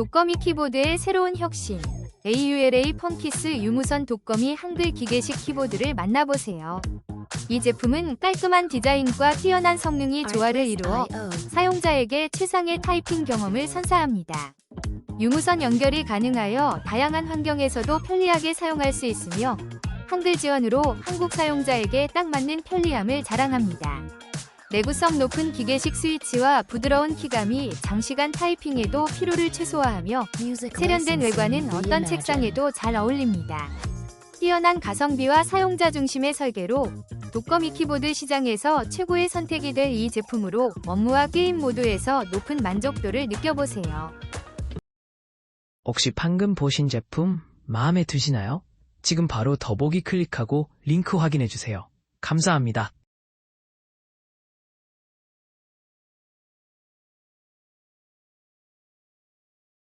독거미 키보드의 새로운 혁신 AULA 펑키스 유무선 독거미 한글 기계식 키보드를 만나보세요. 이 제품은 깔끔한 디자인과 뛰어난 성능이 조화를 이루어 사용자에게 최상의 타이핑 경험을 선사합니다. 유무선 연결이 가능하여 다양한 환경에서도 편리하게 사용할 수 있으며 한글 지원으로 한국 사용자에게 딱 맞는 편리함을 자랑합니다. 내구성 높은 기계식 스위치와 부드러운 키감이 장시간 타이핑에도 피로를 최소화하며 세련된 외관은 어떤 책상에도 잘 어울립니다. 뛰어난 가성비와 사용자 중심의 설계로 독거미 키보드 시장에서 최고의 선택이 될 이 제품으로 업무와 게임 모두에서 높은 만족도를 느껴보세요. 혹시 방금 보신 제품 마음에 드시나요? 지금 바로 더보기 클릭하고 링크 확인해 주세요. 감사합니다.